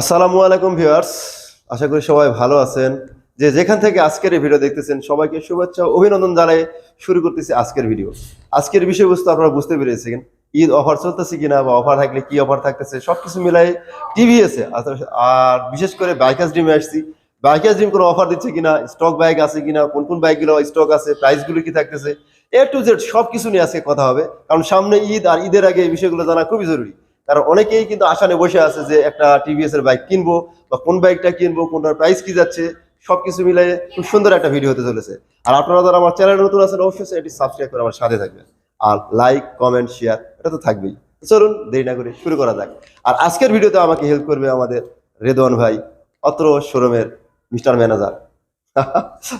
আসসালামু আলাইকুম ভিউয়ার্স, আশা করি সবাই ভালো আছেন। যে যেখান থেকে আজকের এই ভিডিও দেখতেছেন, সবাইকে শুভেচ্ছা অভিনন্দন জানাই শুরু করতেছি আজকের ভিডিও। আজকের বিষয়বস্তু আপনারা বুঝতে পেরেছেন, ঈদ অফার চলতেছে কিনা বা অফার থাকলে কি অফার থাকতেছে, সবকিছু মিলাই টিভিএসে আর বিশেষ করে বাইকার্স ডিমে আসছি, বাইকার্স ডিম কোনো অফার দিচ্ছে কিনা, স্টক বাইক আছে কিনা, কোন কোন বাইকগুলো স্টক আছে, প্রাইসগুলো কি থাকতেছে, এ টু জেড সবকিছু নিয়ে আজকে কথা হবে। কারণ সামনে ঈদ আর ঈদের আগে এই বিষয়গুলো জানা খুবই জরুরি। কারণ অনেকেই কিন্তু আশা নিয়ে বসে আছে যে একটা টিভিএস এর বাইক কিনবো বা কোন বাইকটা কিনবো, কোনটার প্রাইস কি যাচ্ছে, সবকিছু মিলাই খুব সুন্দর একটা ভিডিও হতে চলেছে। আর আপনারা যারা আমার চ্যানেল নতুন আছেন, অবশ্যই এটি সাবস্ক্রাইব করে আমার সাথে থাকবেন। আর লাইক কমেন্ট শেয়ার এটা তো থাকবেই। চলুন, দেরি না করে শুরু করা যাক। আর আজকের ভিডিওতে আমাকে হেল্প করবে আমাদের রেদওয়ান ভাই, অত্র শোরুমের মিস্টার ম্যানেজার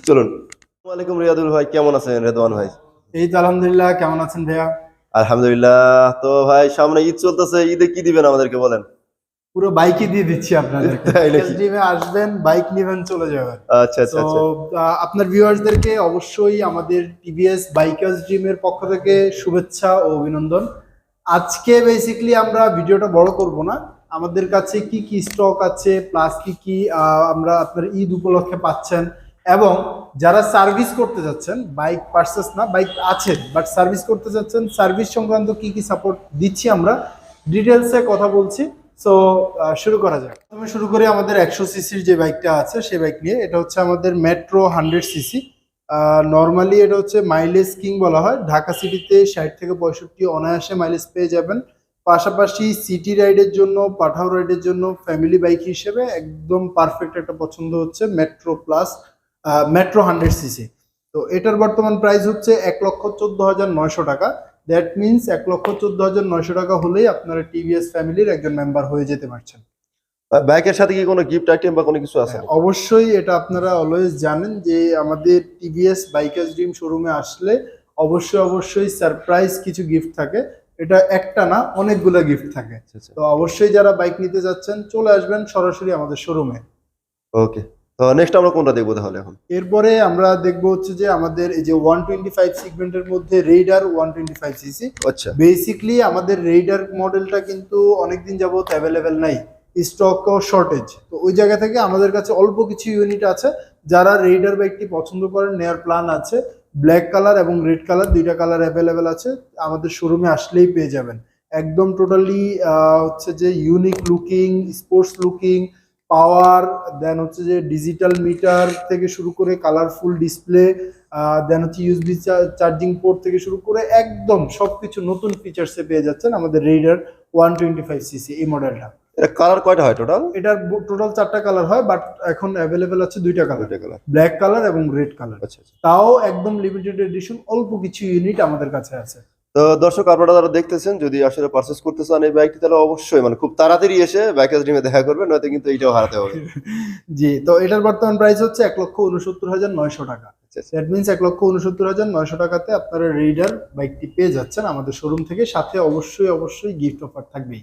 চলুন। আসসালামু আলাইকুম রিয়াদুল ভাই, কেমন আছেন রেদওয়ান ভাই? এই তো আলহামদুলিল্লাহ, কেমন আছেন ভাইয়া? আলহামদুলিল্লাহ। তো ভাই সামনে ঈদ চলতেছে ঈদে কি দিবেন আমাদেরকে বলেন? পুরো বাইকই দিয়ে দিচ্ছি? ড্রিমে আসবেন বাইক নিবেন চলে যাবেন। আচ্ছা আচ্ছা তো আচ্ছা। আপনার ভিউয়ার্সদেরকে অবশ্যই আমাদের টিভিএস বাইকার্স ড্রিমের পক্ষ থেকে শুভেচ্ছা ও অভিনন্দন। আজকে বেসিক্যালি আমরা ভিডিওটা বড় করব না। আমাদের কাছে কি কি স্টক আছে প্লাস কি কি আমরা আপনার ঈদ উপলক্ষে পাচ্ছেন এবং যারা সার্ভিস করতে যাচ্ছেন, বাইক পার্সেস না, বাইক আছে বাট সার্ভিস করতে যাচ্ছেন, সার্ভিস সংক্রান্ত কি কি সাপোর্ট দিচ্ছি আমরা ডিটেলসে কথা বলছি। সো শুরু করা যাক। প্রথমে শুরু করি আমাদের একশো সিসির যে বাইকটা আছে, সেই বাইক নিয়ে। এটা হচ্ছে আমাদের মেট্রো হান্ড্রেড সিসি নর্মালি এটা হচ্ছে মাইলেজ কিং বলা হয়। ঢাকা সিটিতে ষাট থেকে পঁয়ষট্টি অনায়াসে মাইলেজ পেয়ে যাবেন। পাশাপাশি সিটি রাইডের জন্য, পাঠাও রাইডের জন্য ফ্যামিলি বাইক হিসেবে একদম পারফেক্ট একটা পছন্দ হচ্ছে Metro plus Metro hundred CC. তো এটার বর্তমান প্রাইস হচ্ছে এক লক্ষ চোদ্দ হাজার নয়শো টাকা। দ্যাট মিনস এক লক্ষ চোদ্দ হাজার নয়শো টাকা হলেই আপনারা টিভিএস ফ্যামিলির একজন মেম্বার হয়ে যেতে পারছেন। বাইকের সাথে কি কোনো গিফট আইটেম বা কোনো কিছু আছে হ্যাঁ, অবশ্যই এটা আপনারা অলওয়েজ জানেন যে আমাদের টিভিএস বাইকার্স ড্রিম শোরুমে আসলে অবশ্যই অবশ্যই সারপ্রাইজ কিছু গিফট থাকে। এটা একটা না অনেকগুলো গিফট থাকে। আচ্ছা, আচ্ছা। তো অবশ্যই যারা বাইক নিতে যাচ্ছেন চলে আসবেন সরাসরি আমাদের শোরুমে ওকে নেক্সট আমরা কোনটা দেখব তাহলে এখন? এরপরে আমরা দেখব হচ্ছে যে আমাদের এই যে ওয়ান টোয়েন্টি ফাইভ সিগমেন্টের মধ্যে Raider one twenty five CC আচ্ছা। বেসিকলি আমাদের রেইডার মডেলটা কিন্তু অনেকদিন যাবত অ্যাভেলেবেল নাই। স্টক শর্টেজ তো ওই জায়গা থেকে আমাদের কাছে অল্প কিছু ইউনিট আছে। যারা রেইডার বাইকটি পছন্দ করেন নেয়ার প্ল্যান আছে। ব্ল্যাক কালার এবং রেড কালার দুইটা কালার অ্যাভেলেবেল আছে। আমাদের শোরুমে আসলেই পেয়ে যাবেন। একদম টোটালি হচ্ছে যে unique looking sports looking power then হচ্ছে যে ডিজিটাল মিটার থেকে শুরু করে কালারফুল ডিসপ্লে দেন হচ্ছে ইউএসবি চার্জিং পোর্ট থেকে শুরু করে একদম সব কিছু নতুন ফিচার্সে পেয়ে যাচ্ছেন আমাদের Raider one twenty five CC এই মডেলটা এটা কালার কয়টা হয় টোটাল এটার টোটাল চারটা কালার হয় বাট এখন অ্যাভেলেবেল আছে দুইটা কালার কালার ব্ল্যাক কালার এবং রেড কালার আচ্ছা আচ্ছা। তাও একদম লিমিটেড এডিশন অল্প কিছু ইউনিট আমাদের কাছে আছে। তো দর্শক আপনারা যারা দেখতেছেন যদি আসলে পারচেস করতে চান এই বাইকটি তাহলে অবশ্যই মানে খুব তাড়াতাড়ি এসে বাইকের ড্রিমে দেখা করবেন নয়তো কিন্তু এইটাও হারাতে হবে। জি তো এটার বর্তমান প্রাইস হচ্ছে এক লক্ষ উনসত্তর হাজার নয়শো টাকা। আচ্ছা, আচ্ছা। দ্যাট মিনস এক লক্ষ উনসত্তর হাজার নয়শো টাকাতে আপনারা রিডার বাইকটি পেয়ে যাচ্ছেন আমাদের শোরুম থেকে। সাথে অবশ্যই অবশ্যই গিফট অফার থাকবেই।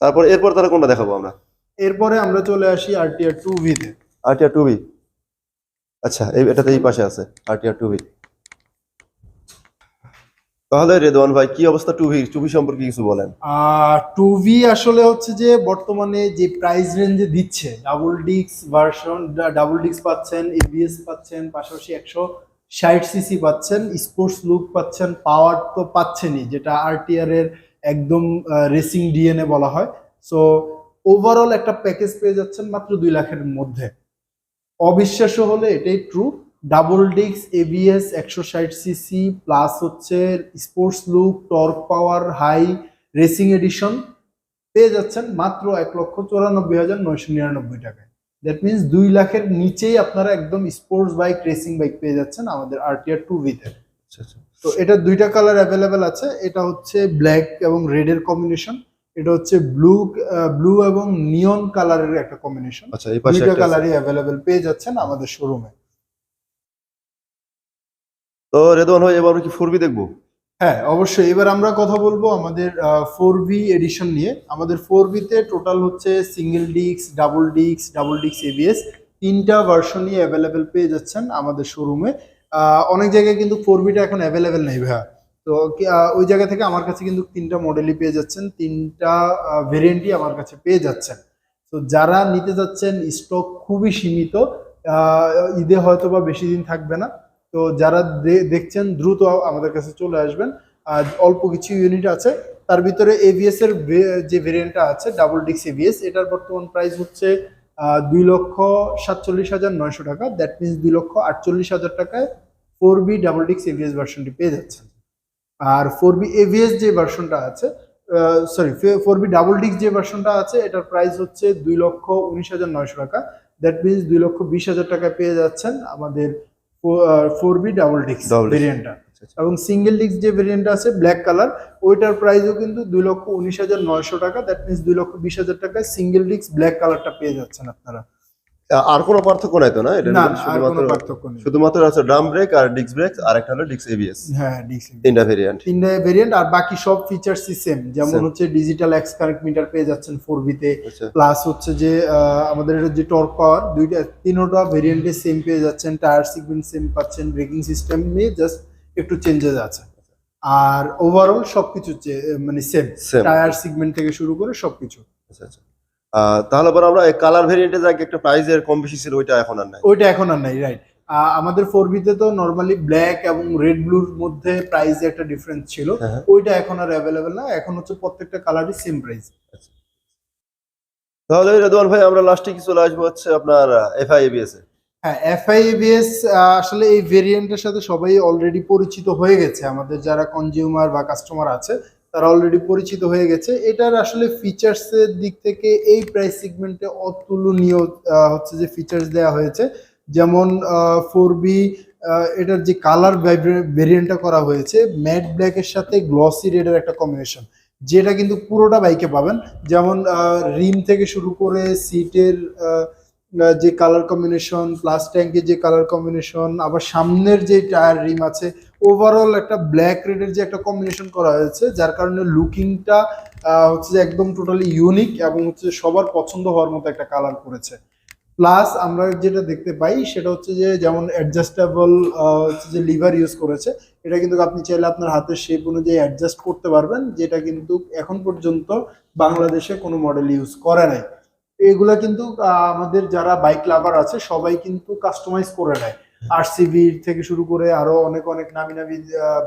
তারপর এরপর তাহলে কোনটা দেখাবো আমরা? এরপরে আমরা চলে আসি আরটিআর টু ভিতে আরটিআর টু বি আচ্ছা এই এটাতে এই পাশে আছে আরটিআর টু বি তাহলে রেদওয়ান ভাই, কি অবস্থা টু ভি টু ভি সম্পর্কে কিছু বলেন। টু ভি আসলে হচ্ছে যে বর্তমানে যে প্রাইস রেঞ্জে দিচ্ছে ডাবল ডিক্স ভার্সন ডাবল ডিক্স পাচ্ছেন এবিএস পাচ্ছেন, পাশাপাশি একশো ষাট সিসি পাচ্ছেন স্পোর্টস লুক পাচ্ছেন পাওয়ার তো পাচ্ছেনই, যেটা আরটিআর এর একদম রেসিং ডিএনএ বলা হয়। সো ওভারঅল একটা প্যাকেজ পেয়ে যাচ্ছেন মাত্র দুই লাখের মধ্যে। অবিশ্বাস্য হলে এটাই ট্রু ডাবল ডিক্স এবিএস একশো ষাট সিসি প্লাস হচ্ছে sports look torque power high racing edition পেয়ে যাচ্ছেন মাত্র এক লক্ষ চৌরানব্বই হাজার নয়শো নিরানব্বই টাকায়। দ্যাট মিনস দুই লাখের নিচেই আপনারা একদম স্পোর্টস বাইক রেসিং বাইক পেয়ে যাচ্ছেন আমাদের আরটিআর টু ভিতে তো। এটা দুইটা কালার অ্যাভেলেবেল আছে। এটা হচ্ছে ব্ল্যাক এবং রেডের কম্বিনেশন এটা হচ্ছে ব্লু ব্লু এবং নিয়ন কালারের একটা কম্বিনেশন আচ্ছা এই পাশে দুইটা। কালারই অ্যাভেলেবেল পেয়ে যাচ্ছেন আমাদের শোরুমে তো রেদওয়ান ভাই, এবার কি ফোর বি দেখব? হ্যাঁ অবশ্যই। এবার আমরা কথা বলব আমাদের ফোর বি এডিশন নিয়ে। আমাদের ফোর বিতে টোটাল হচ্ছে সিঙ্গেল ডিক্স ডাবল ডিক্স ডাবল ডিক্স এবিএস তিনটা ভার্সনই অ্যাভেলেবেল পেয়ে যাচ্ছেন আমাদের শোরুমে অনেক জায়গায় কিন্তু ফোর বিটা এখন অ্যাভেলেবেল নেই ভাইয়া। তো ওই জায়গা থেকে আমার কাছে কিন্তু তিনটা মডেলই পেয়ে যাচ্ছেন, তিনটা ভেরিয়েন্টই আমার কাছে পেয়ে যাচ্ছেন। তো যারা নিতে যাচ্ছেন স্টক খুবই সীমিত ঈদে হয়তো বা বেশি দিন থাকবে না। তো যারা দেখছেন, দ্রুত আমাদের কাছে চলে আসবেন। আর অল্প কিছু ইউনিট আছে। তার ভিতরে এভিএস এর যে ভেরিয়েন্টটা আছে ডাবল ডিক্স এভিএস এটার বর্তমান প্রাইস হচ্ছে দুই লক্ষ সাতচল্লিশ হাজার নয়শো টাকা। দ্যাট মিনস দুই লক্ষ আটচল্লিশ হাজার টাকায় ফোর বি ডাবল ডিক্স এভিএস ভার্সনটি পেয়ে যাচ্ছেন। আর ফোর বি এভিএস যে ভার্সনটা আছে সরি ফোর বি ডাবল ডিক্স যে ভার্সনটা আছে, এটার প্রাইস হচ্ছে দুই লক্ষ উনিশ হাজার নয়শো টাকা। দ্যাট মিনস দুই লক্ষ বিশ হাজার টাকায় পেয়ে যাচ্ছেন আমাদের ফোর বি ডাবল ডিক্স Double ভেরিয়েন্টটা। এবং সিঙ্গেল ডিস্ক যে ভেরিয়েন্ট আছে ব্ল্যাক কালার ওইটার প্রাইসও কিন্তু দুই লক্ষ উনিশ হাজার নয়শো টাকা দ্যাট মিনস দুই লক্ষ বিশ হাজার টাকায় সিঙ্গেল ডিস্ক ব্ল্যাক কালারটা পেয়ে যাচ্ছেন আপনারা। আর কোনো পার্থক্য নাই তো না? এটা শুধুমাত্র শুধুমাত্র আছে ড্রাম ব্রেক আর ডিস্ক ব্রেক আর একটা হলো ডিস্ক এবিএস হ্যাঁ ডিস্ক তিনটা ভেরিয়েন্ট তিনটে ভেরিয়েন্ট আর বাকি সব ফিচার্সই সেম যেমন হচ্ছে ডিজিটাল এক্স কারেন্ট মিটার পেয়ে যাচ্ছেন ফোর বিতে আচ্ছা। প্লাস হচ্ছে যে আমাদের যে টর্ক পাওয়ার দুইটা তিনোটা ভেরিয়েন্টে সেম পেয়ে যাচ্ছেন। টায়ার সিগমেন্ট সেম পাচ্ছেন। ব্রেকিং সিস্টেম নিয়ে জাস্ট একটু চেঞ্জেস আছে আর ওভারঅল সবকিছু মানে সেম টায়ার সিগমেন্ট থেকে শুরু করে সবকিছু। আচ্ছা আচ্ছা। তাহলে পর আমরা কালার ভেরিয়েন্টে যাক একটা প্রাইজের কম বেশি ছিল ওইটা এখন আর নাই। ওইটা এখন আর নাই রাইট আমাদের ফোর বিতে তো নর্মালি ব্ল্যাক এবং রেড ব্লুর মধ্যে প্রাইসে একটা ডিফারেন্স ছিল। হ্যাঁ, হ্যাঁ। ওইটা এখন আর অ্যাভেলেবেল না এখন হচ্ছে প্রত্যেকটা কালারই সেম প্রাইস তাহলে রেদওয়ান ভাই আমরা লাস্টে কি চলে আসব? হচ্ছে আপনার এফআই এবিএস এ। হ্যাঁ এফআইএবিএস আসলে এই ভেরিয়েন্টের সাথে সবাই অলরেডি পরিচিত হয়ে গেছে। আমাদের যারা কনজিউমার বা কাস্টমার আছে তারা অলরেডি পরিচিত হয়ে গেছে। এটার আসলে ফিচার্স এর দিক থেকে এই প্রাইস সেগমেন্টে অতুলনীয় হচ্ছে যে ফিচার্স দেওয়া হয়েছে। যেমন ফোর বি এটার যে কালার ভেরিয়েন্টটা করা হয়েছে ম্যাট ব্ল্যাকের সাথে গ্লসি রেডের একটা কম্বিনেশন যেটা কিন্তু পুরোটা বাইকে পাবেন। যেমন রিম থেকে শুরু করে সিটের যে কালার কম্বিনেশন প্লাস ট্যাঙ্কের যে কালার কম্বিনেশন আবার সামনের যে টায়ার রিম আছে ওভারঅল একটা ব্ল্যাক রেডের যে একটা কম্বিনেশন করা হয়েছে, যার কারণে লুকিংটা হচ্ছে যে একদম টোটালি ইউনিক এবং হচ্ছে সবার পছন্দ হওয়ার মতো একটা কালার করেছে। প্লাস আমরা যেটা দেখতে পাই, সেটা হচ্ছে যে যেমন অ্যাডজাস্টেবল হচ্ছে যে লিভার ইউজ করেছে, এটা কিন্তু আপনি চাইলে আপনার হাতের শেপ অনুযায়ী অ্যাডজাস্ট করতে পারবেন, যেটা কিন্তু এখন পর্যন্ত বাংলাদেশে কোনো মডেল ইউজ করে নাই। এগুলা কিন্তু আমাদের যারা বাইক লাভার আছে, সবাই কিন্তু কাস্টমাইজ করে নেয়। আরসিবি থেকে শুরু করে আরও অনেক অনেক নামি নামি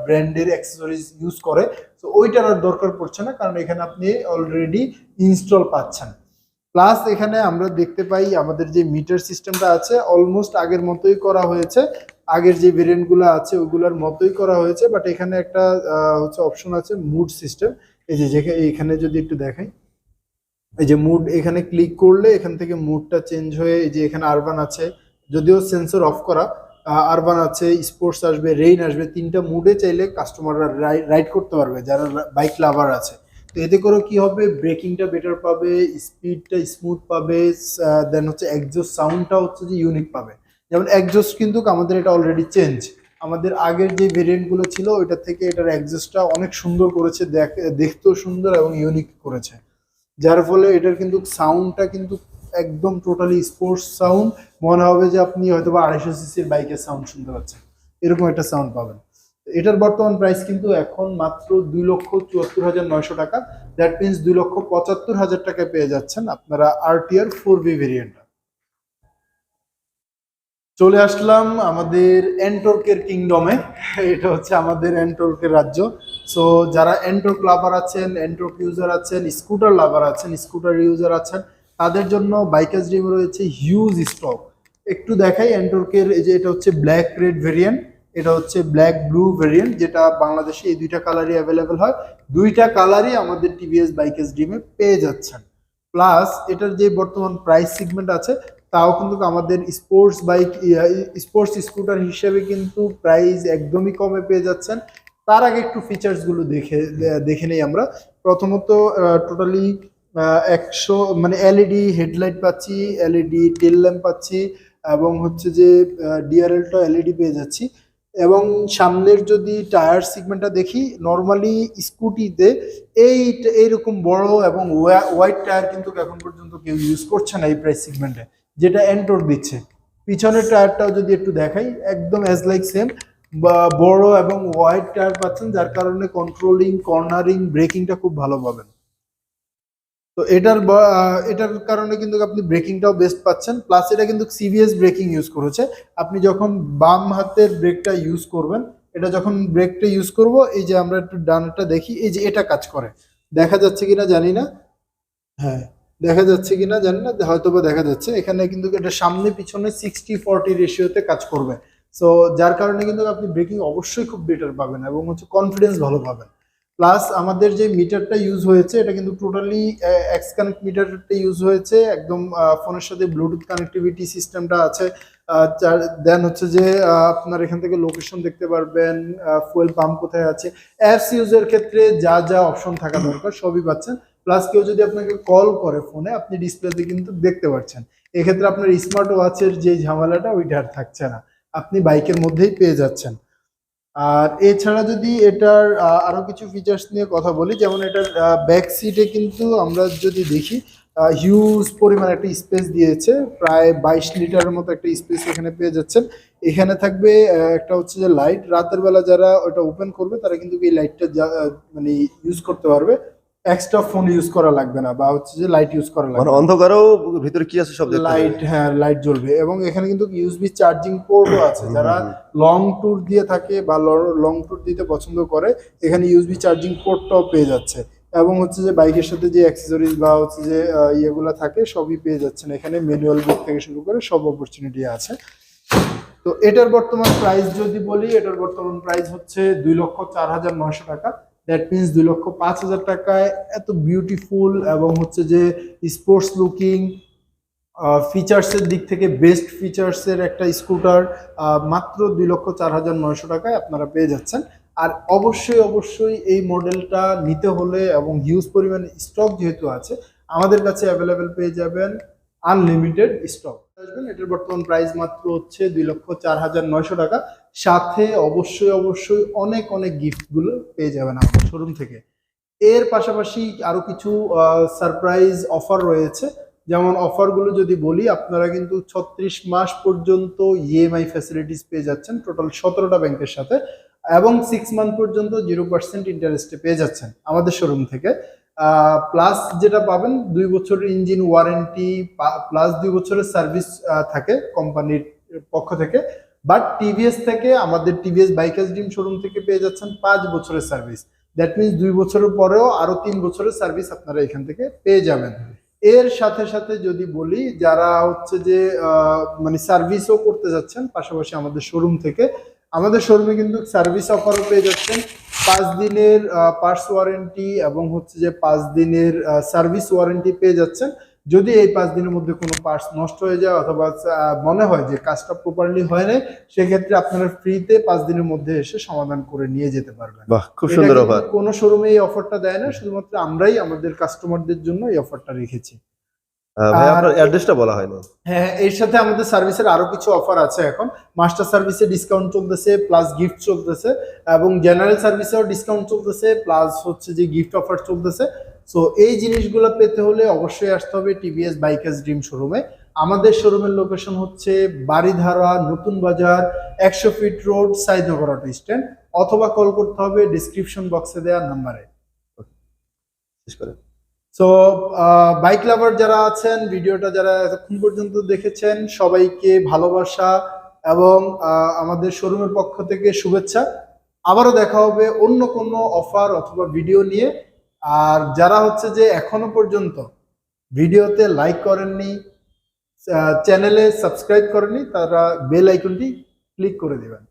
ব্র্যান্ডের অ্যাক্সেসরিজ ইউজ করে। তো ওইটার আর দরকার পড়ছে না, কারণ এখানে আপনি অলরেডি ইনস্টল পাচ্ছেন। প্লাস এখানে আমরা দেখতে পাই আমাদের যে মিটার সিস্টেমটা আছে অলমোস্ট আগের মতোই করা হয়েছে। আগের যে ভেরিয়েন্টগুলো আছে, ওগুলোর মতোই করা হয়েছে বাট এখানে একটা হচ্ছে অপশন আছে মুড সিস্টেম এই যে এখানে যদি একটু দেখাই। এই যে মুড এখানে ক্লিক করলে এখান থেকে মুডটা চেঞ্জ হয়ে এই যে এখানে আরবান আছে, যদিও সেন্সর অফ করা আরবান আছে স্পোর্টস আসবে রেইন আসবে, তিনটা মুডে চাইলে কাস্টমাররা রাইড করতে পারবে, যারা বাইক লাভার আছে। তো এতে করে কি হবে? ব্রেকিংটা বেটার পাবে স্পিডটা স্মুথ পাবে দেন হচ্ছে একজোস্ট সাউন্ডটা হচ্ছে যে ইউনিক পাবে। যেমন একজোস্ট কিন্তু আমাদের এটা অলরেডি চেঞ্জ আমাদের আগের যে ভেরিয়েন্টগুলো ছিল, ওইটা থেকে এটার একজোস্টটা অনেক সুন্দর করেছে, দেখ- দেখতেও সুন্দর এবং ইউনিক করেছে। যার ফলে এটার কিন্তু সাউন্ডটা কিন্তু একদম টোটালি স্পোর্টস সাউন্ড মনে হবে যে আপনি হয়তো বা আড়াইশো সিসির বাইকের সাউন্ড শুনতে পাচ্ছেন। এরকম একটা সাউন্ড পাবেন। এটার বর্তমান প্রাইস কিন্তু এখন মাত্র দুই লক্ষ চুয়াত্তর হাজার নয়শো টাকা। দ্যাট মিনস দুই লক্ষ পঁচাত্তর হাজার টাকায় পেয়ে যাচ্ছেন আপনারা আরটিআর ফোর বি ভেরিয়েন্টটা চলে আসলাম আমাদের এন্টর্কের কিংডমে এটা হচ্ছে আমাদের এন্টর্কের রাজ্য। সো যারা এন্টর্ক লাভার আছেন এন্টর্ক ইউজার আছেন স্কুটার লাভার আছেন স্কুটার ইউজার আছেন, তাদের জন্য বাইকার্স ড্রিমে রয়েছে হিউজ স্টক একটু দেখাই এন্টর্কের যে এটা হচ্ছে ব্ল্যাক রেড ভেরিয়েন্ট এটা হচ্ছে ব্ল্যাক ব্লু ভেরিয়েন্ট যেটা বাংলাদেশে এই দুইটা কালারই অ্যাভেলেবেল হয়। দুইটা কালারই আমাদের টিভিএস বাইকার্স ড্রিমে পেয়ে যাচ্ছেন। প্লাস এটার যে বর্তমান প্রাইস সিগমেন্ট আছে, তাও কিন্তু আমাদের স্পোর্টস বাইক স্পোর্টস স্কুটার হিসেবে কিন্তু প্রাইস একদমই কমে পেয়ে যাচ্ছেন। তার আগে একটু ফিচার্সগুলো দেখে দেখে নেই আমরা। প্রথমত টোটালি একশো মানে এলইডি হেডলাইট পাচ্ছি এলইডি টেল ল্যাম্প পাচ্ছি, এবং হচ্ছে যে ডিআরএলটা এলইডি পেয়ে যাচ্ছি। এবং সামনের যদি টায়ার সিগমেন্টটা দেখি নর্মালি স্কুটিতে এই, এইরকম বড় এবং হোয়াইট টায়ার কিন্তু এখন পর্যন্ত কেউ ইউজ করছে না এই প্রাইস সিগমেন্টে যেটা এন্টোর দিচ্ছে। পিছনের টায়ারটাও যদি একটু দেখাই, একদম অ্যাজ লাইক সেম বড় এবং হোয়াইট টায়ার পাচ্ছেন, যার কারণে কন্ট্রোলিং কর্নারিং ব্রেকিংটা খুব ভালো পাবেন। তো এটার এটার কারণে কিন্তু আপনি ব্রেকিংটাও বেস্ট পাচ্ছেন প্লাস এটা কিন্তু সিভিএস ব্রেকিং ইউজ করেছে। আপনি যখন বাম হাতের ব্রেকটা ইউজ করবেন, এটা যখন ব্রেকটা ইউজ করব, এই যে আমরা একটু ডানটা দেখি, এই যে এটা কাজ করে। দেখা যাচ্ছে কিনা জানি না। হ্যাঁ দেখা যাচ্ছে কিনা জানি না হয়তো বা দেখা যাচ্ছে। এখানে কিন্তু এটা সামনে পিছনে সিক্সটি ফর্টি রেশিওতে কাজ করবে। সো যার কারণে কিন্তু আপনি ব্রেকিং অবশ্যই খুব বেটার পাবেন এবং হচ্ছে কনফিডেন্স ভালো পাবেন। প্লাস আমাদের যে মিটারটা ইউজ হয়েছে, এটা কিন্তু টোটালি এক্স কানেক্ট মিটারটা ইউজ হয়েছে। একদম ফোনের সাথে ব্লুটুথ কানেক্টিভিটি সিস্টেমটা আছে। দেন হচ্ছে যে আপনার এখান থেকে লোকেশন দেখতে পারবেন ফুয়েল পাম্প কোথায় আছে। অ্যাপস ইউজের ক্ষেত্রে যা যা অপশন থাকা দরকার, সবই পাচ্ছেন। প্লাস কেউ যদি আপনাকে কল করে ফোনে আপনি ডিসপ্লেতে কিন্তু দেখতে পাচ্ছেন এক্ষেত্রে আপনার স্মার্ট ওয়াচের যে ঝামেলাটা, ওইটা আর থাকছে না। আপনি বাইকের মধ্যেই পেয়ে যাচ্ছেন। আর এছাড়া যদি এটার আরও কিছু ফিচার্স নিয়ে কথা বলি, যেমন এটার ব্যাক সিটে কিন্তু আমরা যদি দেখি হিউজ পরিমাণ একটা স্পেস দিয়েছে, প্রায় বাইশ লিটারের মতো একটা স্পেস এখানে পেয়ে যাচ্ছেন। এখানে থাকবে একটা হচ্ছে যে লাইট রাতের বেলা যারা ওটা ওপেন করবে, তারা কিন্তু এই লাইটটা মানে ইউজ করতে পারবে। এক্সট্রা ফোন ইউজ করা লাগবে না বা হচ্ছে যে লাইট ইউজ করা লাগবে মানে না। অন্ধকারেও ভিতরে কি আছে সব লাইট হ্যাঁ লাইট জ্বলবে। এবং এখানে কিন্তু ইউএসবি চার্জিং পোর্টও আছে। যারা লং ট্যুর দিয়ে থাকে বা লং ট্যুর দিতে পছন্দ করে এখানে ইউএসবি চার্জিং পোর্টটাও পেয়ে যাচ্ছে। এবং হচ্ছে যে বাইকের সাথে যে অ্যাক্সেসরিজ বা হচ্ছে যে ইয়েগুলো থাকে সবই পেয়ে যাচ্ছেন। এখানে ম্যানুয়াল বুক থেকে শুরু করে সব অপরচুনিটি আছে। তো এটার বর্তমান প্রাইস যদি বলি এটার বর্তমান প্রাইস হচ্ছে দুই লক্ষ চার হাজার নয়শো টাকা। দ্যাট মিনস দুই লক্ষ পাঁচ হাজার টাকায় এত বিউটিফুল এবং হচ্ছে যে স্পোর্টস লুকিং ফিচার্সের দিক থেকে বেস্ট ফিচার্সের একটা স্কুটার মাত্র দুই লক্ষ চার হাজার নয়শো টাকায় আপনারা পেয়ে যাচ্ছেন। আর অবশ্যই অবশ্যই এই মডেলটা নিতে হলে এবং হিউজ পরিমাণে স্টক যেহেতু আছে, আমাদের কাছে অ্যাভেলেবেল পেয়ে যাবেন আনলিমিটেড স্টক আসবেন। এটার বর্তমান প্রাইস মাত্র হচ্ছে দুই লক্ষ চার হাজার নয়শো টাকা। সাথে অবশ্যই অবশ্যই অনেক অনেক গিফটগুলো পেয়ে যাবেন আমাদের শোরুম থেকে। এর পাশাপাশি আরও কিছু সারপ্রাইজ অফার রয়েছে। যেমন অফারগুলো যদি বলি, আপনারা কিন্তু ছত্রিশ মাস পর্যন্ত ইএমআই ফ্যাসিলিটিস পেয়ে যাচ্ছেন টোটাল সতেরোটা ব্যাংকের সাথে। এবং সিক্স মান্থ পর্যন্ত জিরো পার্সেন্ট ইন্টারেস্টে পেয়ে যাচ্ছেন আমাদের শোরুম থেকে। প্লাস যেটা পাবেন, দুই বছরের ইঞ্জিন ওয়ারেন্টি প্লাস দুই বছরের সার্ভিস থাকে কোম্পানির পক্ষ থেকে। বাট টিভিএস থেকে, আমাদের টিভিএস বাইকার্স ডিম শোরুম থেকে পেয়ে যাচ্ছেন পাঁচ বছরের সার্ভিস দ্যাট মিনস দুই বছরের পরেও আরও তিন বছরের সার্ভিস আপনারা এখান থেকে পেয়ে যাবেন। এর সাথে সাথে যদি বলি, যারা হচ্ছে যে মানে সার্ভিসও করতে যাচ্ছেন, পাশাপাশি আমাদের শোরুম থেকে আমাদের শোরুমে কিন্তু সার্ভিস অফারও পেয়ে যাচ্ছেন। পাঁচ দিনের পার্টস ওয়ারেন্টি এবং হচ্ছে যে পাঁচ দিনের সার্ভিস ওয়ারেন্টি পেয়ে যাচ্ছেন। যদি এই পাঁচ দিনের মধ্যে কোনো পার্টস নষ্ট হয়ে যায় অথবা মনে হয় যে কাজটা প্রপারলি হয় নাই সেক্ষেত্রে আপনারা ফ্রিতে পাঁচ দিনের মধ্যে এসে সমাধান করে নিয়ে যেতে পারবেন। বাহ খুব সুন্দর অফার কোনো শোরুমে এই অফারটা দেয় না শুধুমাত্র আমরাই আমাদের কাস্টমারদের জন্য এই অফারটা রেখেছি। অ্যাড্রেসটা বলা হয়নি। হ্যাঁ এর সাথে আমাদের সার্ভিসের আরও কিছু অফার আছে এখন। মাস্টার সার্ভিসে ডিসকাউন্ট চলতেছে প্লাস গিফট চলতেছে এবং জেনারেল সার্ভিসেও ডিসকাউন্ট চলতেছে প্লাস হচ্ছে যে গিফট অফার চলতেছে। সো এই জিনিসগুলো পেতে হলে অবশ্যই আসতে হবে টিভিএস বাইকার্স ড্রিম শোরুমে আমাদের শোরুমের লোকেশন হচ্ছে বাড়িধারা নতুন বাজার একশো feet road Saidnagar auto stand অথবা কল করতে হবে ডিসক্রিপশন বক্সে দেওয়া নাম্বারে শেষ করে সো বাইক লাভার যারা আছেন, ভিডিওটা যারা এতক্ষণ পর্যন্ত দেখেছেন, সবাইকে ভালোবাসা এবং আমাদের শোরুমের পক্ষ থেকে শুভেচ্ছা। আবারও দেখা হবে অন্য কোনো অফার অথবা ভিডিও নিয়ে। আর যারা হচ্ছে যে এখনও পর্যন্ত ভিডিওতে লাইক করেননি চ্যানেলে সাবস্ক্রাইব করেননি, তারা বেল আইকনটি ক্লিক করে দিবেন।